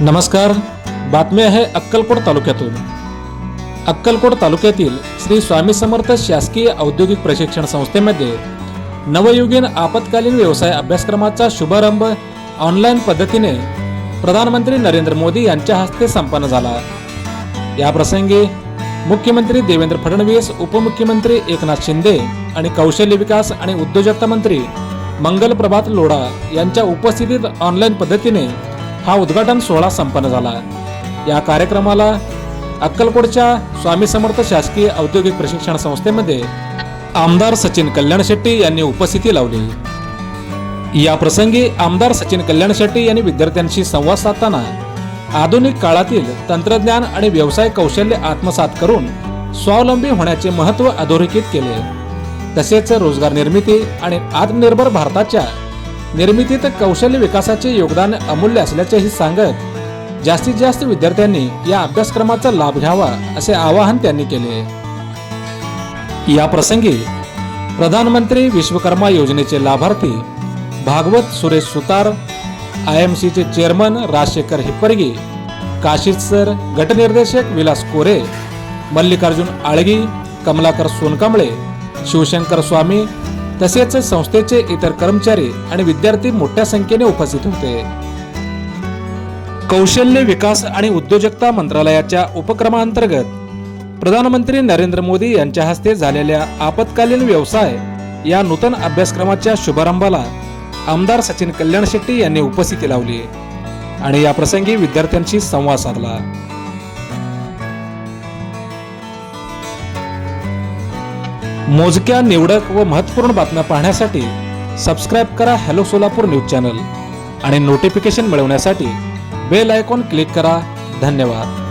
नमस्कार. बातमी आहे अक्कलकोट तालुक्यातून. अक्कलकोट तालुक्यातील श्री स्वामी समर्थ शासकीय औद्योगिक प्रशिक्षण संस्थेमध्ये नवयुगीन आपत्कालीन व्यवसाय अभ्यासक्रमाचा शुभारंभ ऑनलाईन पद्धतीने प्रधानमंत्री नरेंद्र मोदी यांच्या हस्ते संपन्न झाला. याप्रसंगी मुख्यमंत्री देवेंद्र फडणवीस उपमुख्यमंत्री एकनाथ शिंदे आणि कौशल्य विकास आणि उद्योजकता मंत्री मंगल प्रभात लोढा यांच्या उपस्थितीत ऑनलाईन पद्धतीने हा उद्घाटन सोहळा संपन्न झाला. या कार्यक्रमाला अक्कलकोटच्या स्वामी समर्थ शासकीय औद्योगिक प्रशिक्षण संस्थेमध्ये आमदार सचिन कल्याण शेट्टी यांनी उपस्थिती लावली. या प्रसंगी आमदार सचिन कल्याण शेट्टी यांनी विद्यार्थ्यांशी संवाद साधताना आधुनिक काळातील तंत्रज्ञान आणि व्यवसाय कौशल्य आत्मसात करून स्वावलंबी होण्याचे महत्त्व अधोरेखित केले. तसेच रोजगार निर्मिती आणि आत्मनिर्भर भारताच्या निर्मितीत कौशल्य विकासाचे योगदान अमूल्य असल्याचेही सांगत जास्तीत जास्त विद्यार्थ्यांनी या अभ्यासक्रमाचा लाभ घ्यावा असे आवाहन त्यांनी केले. या प्रसंगी प्रधानमंत्री विश्वकर्मा योजनेचे लाभार्थी भागवत सुरेश सुतार आय एम सीचे चेअरमन राजशेखर हिप्परगी काशीद सर गटनिर्देशक विलास कोरे मल्लिकार्जुन आळगी कमलाकर सोनकांबळे शिवशंकर स्वामी तसेच संस्थेचे इतर कर्मचारी आणि विद्यार्थी मोठ्या संख्येने उपस्थित होते. कौशल्य विकास आणि उद्योजकता मंत्रालयाच्या उपक्रमांतर्गत प्रधानमंत्री नरेंद्र मोदी यांच्या हस्ते झालेल्या आपत्कालीन व्यवसाय या नूतन अभ्यासक्रमाच्या शुभारंभाला आमदार सचिन कल्याण शेट्टी यांनी उपस्थिती लावली आणि या प्रसंगी विद्यार्थ्यांशी संवाद साधला. मोजक्या निवडक व महत्त्वपूर्ण बातम्या पाहण्यासाठी सबस्क्राईब करा हॅलो सोलापूर न्यूज चॅनल आणि नोटिफिकेशन मिळवण्यासाठी बेल आयकॉन क्लिक करा. धन्यवाद.